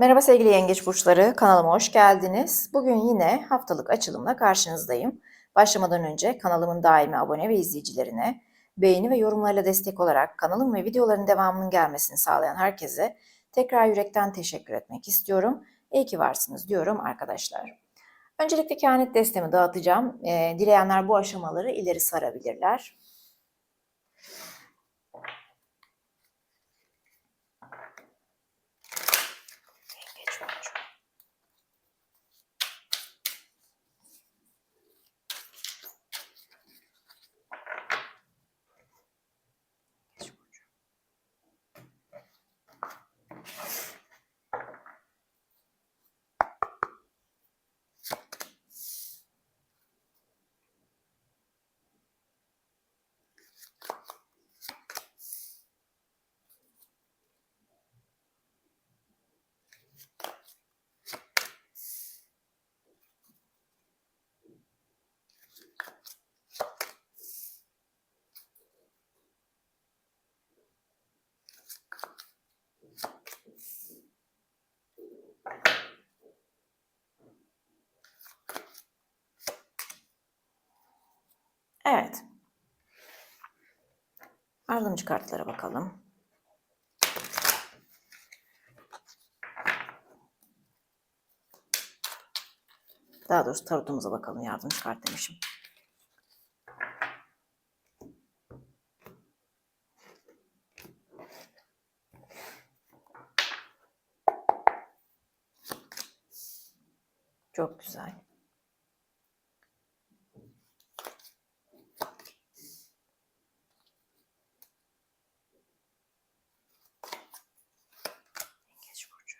Merhaba sevgili yengeç burçları, kanalıma hoş geldiniz. Bugün yine haftalık açılımla karşınızdayım. Başlamadan önce kanalımın daimi abone ve izleyicilerine, beğeni ve yorumlarla destek olarak kanalım ve videoların devamının gelmesini sağlayan herkese tekrar yürekten teşekkür etmek istiyorum. İyi ki varsınız diyorum arkadaşlar. Öncelikle kehanet destemi dağıtacağım. Ee, dileyenler bu aşamaları ileri sarabilirler. Evet. Yardımcı kartlara bakalım. Daha doğrusu tarotumuza bakalım. Yardımcı kart demişim. Çok güzel. Yengeç burcu.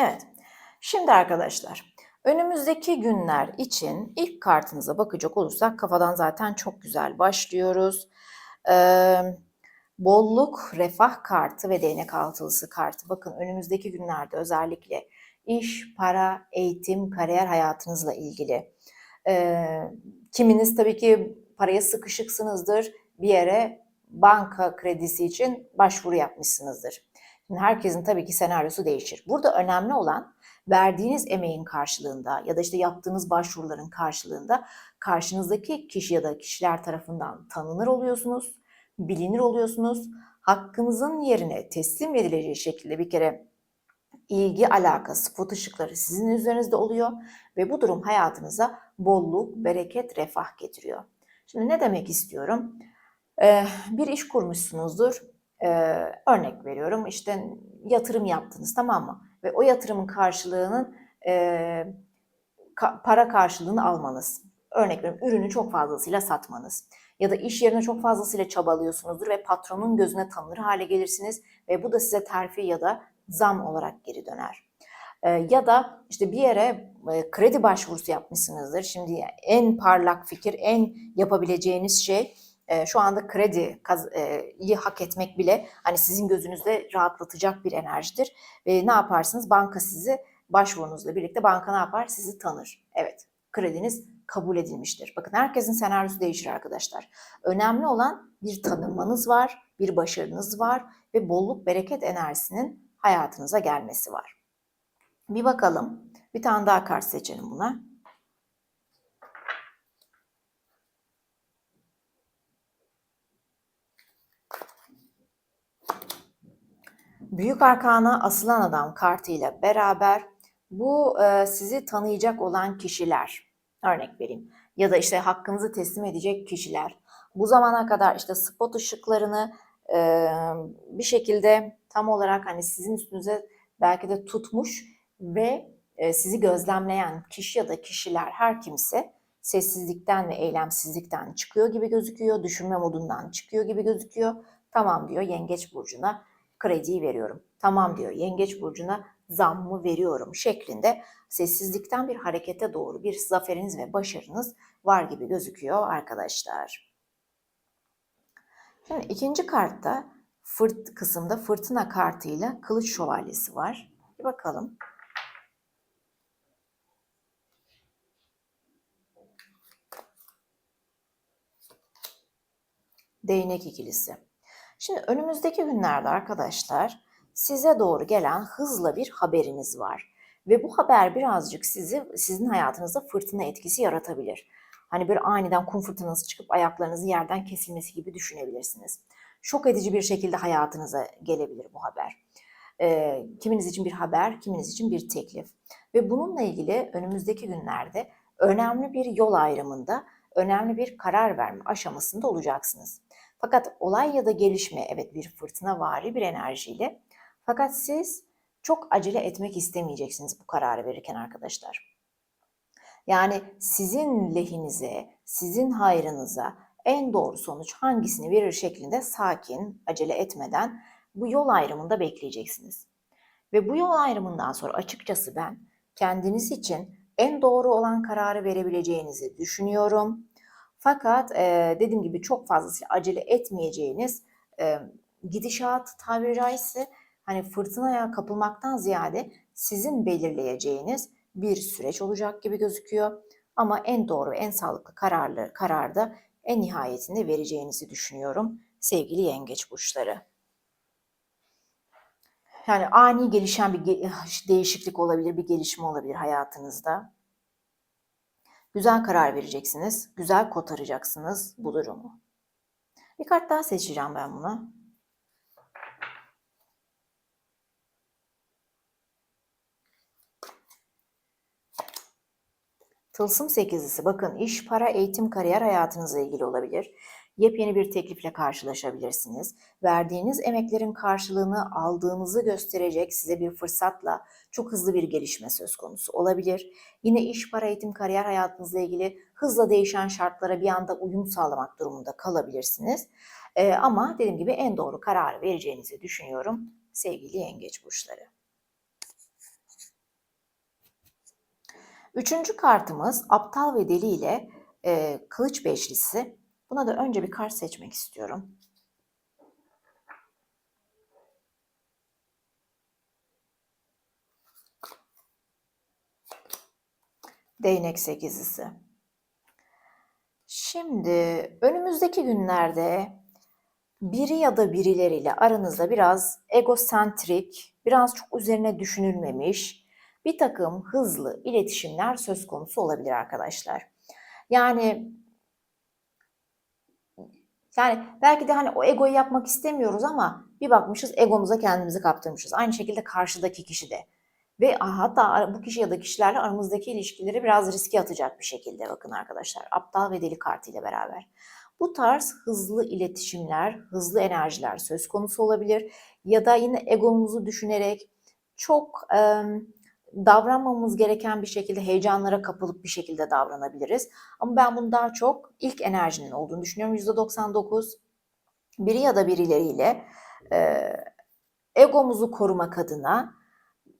Evet. Şimdi arkadaşlar, önümüzdeki günler için ilk kartınıza bakacak olursak kafadan zaten çok güzel başlıyoruz. Ee, bolluk, refah kartı ve değnek altılısı kartı. Bakın önümüzdeki günlerde özellikle iş, para, eğitim, kariyer hayatınızla ilgili. Ee, kiminiz tabii ki paraya sıkışıksınızdır. Bir yere banka kredisi için başvuru yapmışsınızdır. Herkesin tabii ki senaryosu değişir. Burada önemli olan verdiğiniz emeğin karşılığında ya da işte yaptığınız başvuruların karşılığında karşınızdaki kişi ya da kişiler tarafından tanınır oluyorsunuz, bilinir oluyorsunuz. Hakkınızın yerine teslim edileceği şekilde bir kere ilgi, alaka, sıfat ışıkları sizin üzerinizde oluyor ve bu durum hayatınıza bolluk, bereket, refah getiriyor. Şimdi ne demek istiyorum? Ee, bir iş kurmuşsunuzdur. Ee, örnek veriyorum işte yatırım yaptınız tamam mı? Ve o yatırımın karşılığının e, ka- para karşılığını almanız. Örnek veriyorum ürünü çok fazlasıyla satmanız. Ya da iş yerine çok fazlasıyla çabalıyorsunuzdur ve patronun gözüne tanınır hale gelirsiniz ve bu da size terfi ya da zam olarak geri döner. Ya da işte bir yere kredi başvurusu yapmışsınızdır. Şimdi en parlak fikir, en yapabileceğiniz şey e, şu anda kredi kaz- e, hak etmek bile hani sizin gözünüzde rahatlatacak bir enerjidir. Ve ne yaparsınız? Banka sizi başvurunuzla birlikte banka ne yapar? Sizi tanır. Evet, krediniz kabul edilmiştir. Bakın herkesin senaryosu değişir arkadaşlar. Önemli olan bir tanınmanız var, bir başarınız var ve bolluk bereket enerjisinin hayatınıza gelmesi var. Bir bakalım. Bir tane daha kart seçelim buna. Büyük Arkana Asılan Adam kartıyla beraber bu e, sizi tanıyacak olan kişiler, örnek vereyim, ya da işte hakkınızı teslim edecek kişiler, bu zamana kadar işte spot ışıklarını e, bir şekilde tam olarak hani sizin üstünüze belki de tutmuş ve e, sizi gözlemleyen kişi ya da kişiler her kimse sessizlikten ve eylemsizlikten çıkıyor gibi gözüküyor, düşünme modundan çıkıyor gibi gözüküyor. Tamam diyor Yengeç burcuna krediyi veriyorum. Tamam diyor Yengeç burcuna zammı veriyorum şeklinde sessizlikten bir harekete doğru bir zaferiniz ve başarınız var gibi gözüküyor arkadaşlar. Şimdi ikinci kartta fırt kısımda fırtına kartıyla kılıç şövalyesi var. Bir bakalım. Değnek ikilisi. Şimdi önümüzdeki günlerde arkadaşlar size doğru gelen hızla bir haberiniz var. Ve bu haber birazcık sizi sizin hayatınızda fırtına etkisi yaratabilir. Hani böyle aniden kum fırtınası çıkıp ayaklarınızı yerden kesilmesi gibi düşünebilirsiniz. Şok edici bir şekilde hayatınıza gelebilir bu haber. E, kiminiz için bir haber, kiminiz için bir teklif. Ve bununla ilgili önümüzdeki günlerde önemli bir yol ayrımında, önemli bir karar verme aşamasında olacaksınız. Fakat olay ya da gelişme evet bir fırtına vari bir enerjiyle. Fakat siz çok acele etmek istemeyeceksiniz bu kararı verirken arkadaşlar. Yani sizin lehinize, sizin hayrınıza en doğru sonuç hangisini verir şeklinde sakin, acele etmeden bu yol ayrımında bekleyeceksiniz. Ve bu yol ayrımından sonra açıkçası ben kendiniz için en doğru olan kararı verebileceğinizi düşünüyorum. Fakat e, dediğim gibi çok fazla acele etmeyeceğiniz e, gidişat tabiri caizse hani fırtınaya kapılmaktan ziyade sizin belirleyeceğiniz bir süreç olacak gibi gözüküyor. Ama en doğru, en sağlıklı kararlı kararda en nihayetinde vereceğinizi düşünüyorum sevgili yengeç burçları. Yani ani gelişen bir değişiklik olabilir, bir gelişme olabilir hayatınızda. Güzel karar vereceksiniz, güzel kotaracaksınız bu durumu. Bir kart daha seçeceğim ben buna. Tılsım sekizlisi bakın iş, para, eğitim, kariyer hayatınızla ilgili olabilir. Yepyeni bir teklifle karşılaşabilirsiniz. Verdiğiniz emeklerin karşılığını aldığınızı gösterecek size bir fırsatla çok hızlı bir gelişme söz konusu olabilir. Yine iş, para, eğitim, kariyer hayatınızla ilgili hızla değişen şartlara bir anda uyum sağlamak durumunda kalabilirsiniz. Ee, ama dediğim gibi en doğru kararı vereceğinizi düşünüyorum sevgili yengeç burçları. Üçüncü kartımız aptal ve deli ile e, kılıç beşlisi. Buna da önce bir kart seçmek istiyorum. Değnek sekizlisi. Şimdi önümüzdeki günlerde biri ya da birileriyle aranızda biraz egosentrik, biraz çok üzerine düşünülmemiş, bir takım hızlı iletişimler söz konusu olabilir arkadaşlar. Yani yani belki de hani o egoyu yapmak istemiyoruz ama bir bakmışız egomuza kendimizi kaptırmışız. Aynı şekilde karşıdaki kişi de. Ve hatta bu kişi ya da kişilerle aramızdaki ilişkileri biraz riske atacak bir şekilde bakın arkadaşlar. Aptal ve deli kartıyla beraber. Bu tarz hızlı iletişimler, hızlı enerjiler söz konusu olabilir. Ya da yine egomuzu düşünerek çok e, davranmamamız gereken bir şekilde heyecanlara kapılıp bir şekilde davranabiliriz. Ama ben bunu daha çok ilk enerjinin olduğunu düşünüyorum. %99 biri ya da birileriyle e, egomuzu korumak adına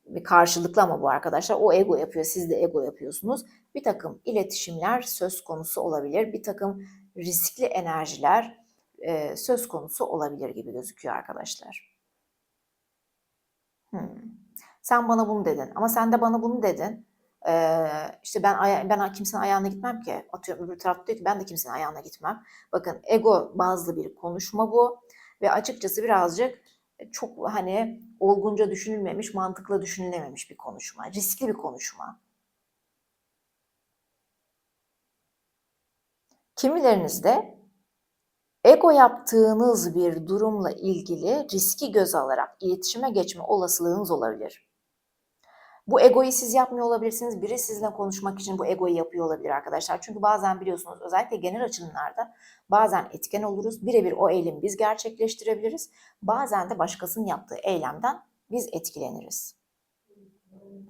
bir karşılıklı ama bu arkadaşlar o ego yapıyor siz de ego yapıyorsunuz. Bir takım iletişimler söz konusu olabilir. Bir takım riskli enerjiler e, söz konusu olabilir gibi gözüküyor arkadaşlar. Hmm. Sen bana bunu dedin ama sen de bana bunu dedin. Ee, işte ben ben kimsenin ayağına gitmem ki. Atıyorum öbür tarafta diyor ki ben de kimsenin ayağına gitmem. Bakın ego bazlı bir konuşma bu ve açıkçası birazcık çok hani olgunca düşünülmemiş, mantıklı düşünülememiş bir konuşma. Riskli bir konuşma. Kimilerinizde ego yaptığınız bir durumla ilgili riski göz alarak iletişime geçme olasılığınız olabilir. Bu egoyu siz yapmıyor olabilirsiniz. Biri sizinle konuşmak için bu egoyu yapıyor olabilir arkadaşlar. Çünkü bazen biliyorsunuz özellikle genel açılımlarda bazen etken oluruz. Birebir o eylemi biz gerçekleştirebiliriz. Bazen de başkasının yaptığı eylemden biz etkileniriz.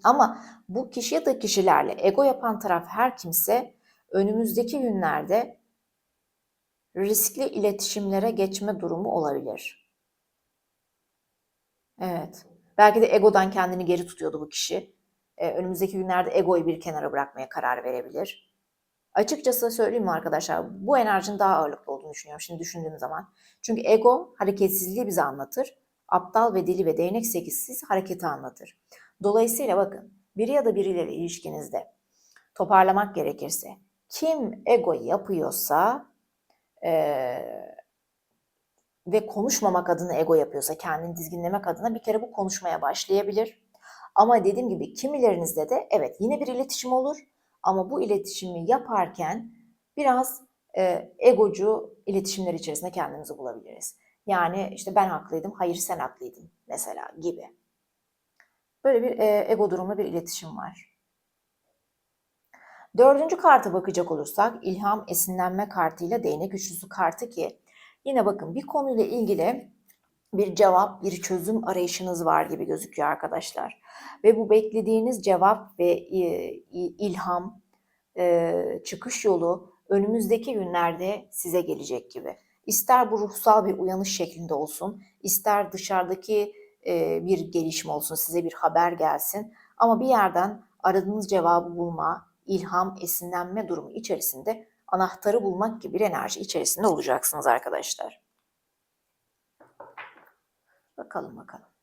Ama bu kişi ya da kişilerle ego yapan taraf her kimse önümüzdeki günlerde riskli iletişimlere geçme durumu olabilir. Evet. Belki de egodan kendini geri tutuyordu bu kişi. Ee, önümüzdeki günlerde egoyu bir kenara bırakmaya karar verebilir. Açıkçası söyleyeyim mi arkadaşlar bu enerjinin daha ağırlıklı olduğunu düşünüyorum şimdi düşündüğüm zaman. Çünkü ego hareketsizliği bize anlatır. Aptal ve deli ve değnek sekizisi ise hareketi anlatır. Dolayısıyla bakın biri ya da birileri ilişkinizde toparlamak gerekirse kim ego yapıyorsa eee ve konuşmamak adına ego yapıyorsa, kendini dizginlemek adına bir kere bu konuşmaya başlayabilir. Ama dediğim gibi kimilerinizde de evet yine bir iletişim olur ama bu iletişimi yaparken biraz e, egocu iletişimler içerisinde kendimizi bulabiliriz. Yani işte ben haklıydım, hayır sen haklıydın mesela gibi. Böyle bir e, ego durumlu bir iletişim var. Dördüncü karta bakacak olursak ilham esinlenme kartıyla değnek üçlüsü kartı ki Yine bakın bir konuyla ilgili bir cevap, bir çözüm arayışınız var gibi gözüküyor arkadaşlar. Ve bu beklediğiniz cevap ve e, ilham, e, çıkış yolu önümüzdeki günlerde size gelecek gibi. İster bu ruhsal bir uyanış şeklinde olsun, ister dışarıdaki e, bir gelişme olsun, size bir haber gelsin. Ama bir yerden aradığınız cevabı bulma, ilham, esinlenme durumu içerisinde anahtarı bulmak gibi bir enerji içerisinde olacaksınız arkadaşlar. Bakalım bakalım.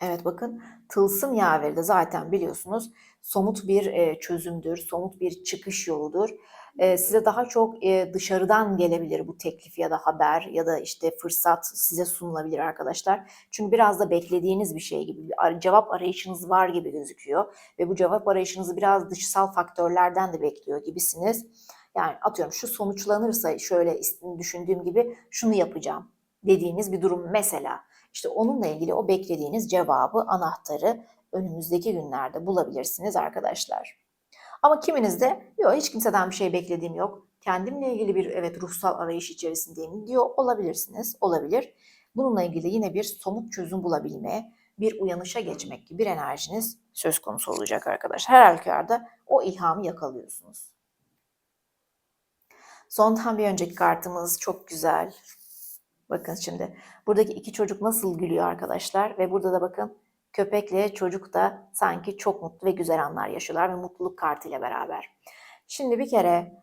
Evet bakın tılsım yaveri de zaten biliyorsunuz somut bir çözümdür, somut bir çıkış yoludur size daha çok dışarıdan gelebilir bu teklif ya da haber ya da işte fırsat size sunulabilir arkadaşlar. Çünkü biraz da beklediğiniz bir şey gibi bir cevap arayışınız var gibi gözüküyor ve bu cevap arayışınızı biraz dışsal faktörlerden de bekliyor gibisiniz. Yani atıyorum şu sonuçlanırsa şöyle düşündüğüm gibi şunu yapacağım dediğiniz bir durum mesela. İşte onunla ilgili o beklediğiniz cevabı, anahtarı önümüzdeki günlerde bulabilirsiniz arkadaşlar. Ama kiminiz de yok hiç kimseden bir şey beklediğim yok. Kendimle ilgili bir evet ruhsal arayış içerisindeyim diyor olabilirsiniz. Olabilir. Bununla ilgili yine bir somut çözüm bulabilme, bir uyanışa geçmek gibi bir enerjiniz söz konusu olacak arkadaşlar. Her halükarda o ilhamı yakalıyorsunuz. Sondan bir önceki kartımız çok güzel. Bakın şimdi buradaki iki çocuk nasıl gülüyor arkadaşlar ve burada da bakın Köpekle çocuk da sanki çok mutlu ve güzel anlar yaşıyorlar ve mutluluk kartıyla beraber. Şimdi bir kere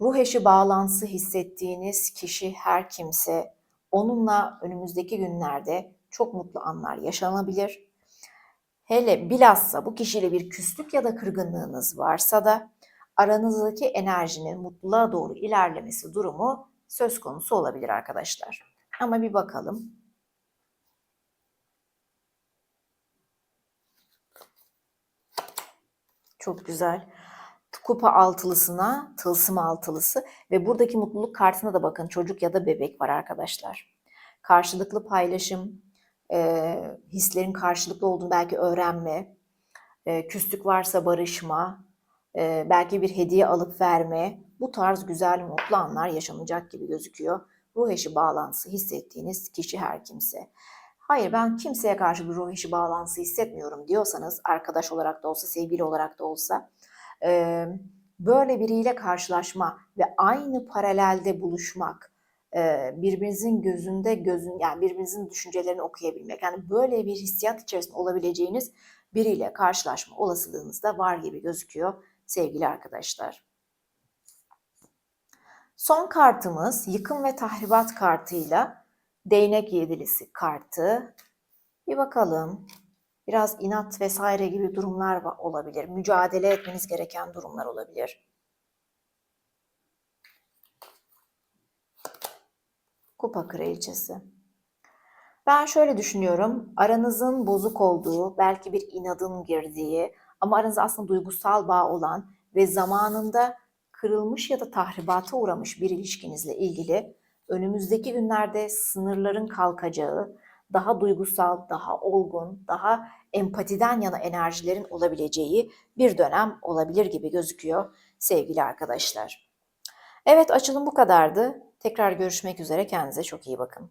ruh eşi bağlantısı hissettiğiniz kişi her kimse onunla önümüzdeki günlerde çok mutlu anlar yaşanabilir. Hele bilhassa bu kişiyle bir küslük ya da kırgınlığınız varsa da aranızdaki enerjinin mutluluğa doğru ilerlemesi durumu söz konusu olabilir arkadaşlar. Ama bir bakalım. Çok güzel. Kupa altılısına tılsım altılısı ve buradaki mutluluk kartına da bakın çocuk ya da bebek var arkadaşlar. Karşılıklı paylaşım, e, hislerin karşılıklı olduğunu belki öğrenme, e, küslük varsa barışma, e, belki bir hediye alıp verme, bu tarz güzel mutlu anlar yaşanacak gibi gözüküyor. Ruh eşi bağlantısı hissettiğiniz kişi her kimse. Hayır ben kimseye karşı bir ruh eşi bağlantısı hissetmiyorum diyorsanız arkadaş olarak da olsa sevgili olarak da olsa böyle biriyle karşılaşma ve aynı paralelde buluşmak birbirinizin gözünde gözün yani birbirinizin düşüncelerini okuyabilmek yani böyle bir hissiyat içerisinde olabileceğiniz biriyle karşılaşma olasılığınız da var gibi gözüküyor sevgili arkadaşlar. Son kartımız yıkım ve tahribat kartıyla değnek yedilisi kartı. Bir bakalım. Biraz inat vesaire gibi durumlar olabilir. Mücadele etmeniz gereken durumlar olabilir. Kupa kraliçesi. Ben şöyle düşünüyorum. Aranızın bozuk olduğu, belki bir inadın girdiği ama aranızda aslında duygusal bağ olan ve zamanında kırılmış ya da tahribata uğramış bir ilişkinizle ilgili önümüzdeki günlerde sınırların kalkacağı, daha duygusal, daha olgun, daha empatiden yana enerjilerin olabileceği bir dönem olabilir gibi gözüküyor sevgili arkadaşlar. Evet açılım bu kadardı. Tekrar görüşmek üzere. Kendinize çok iyi bakın.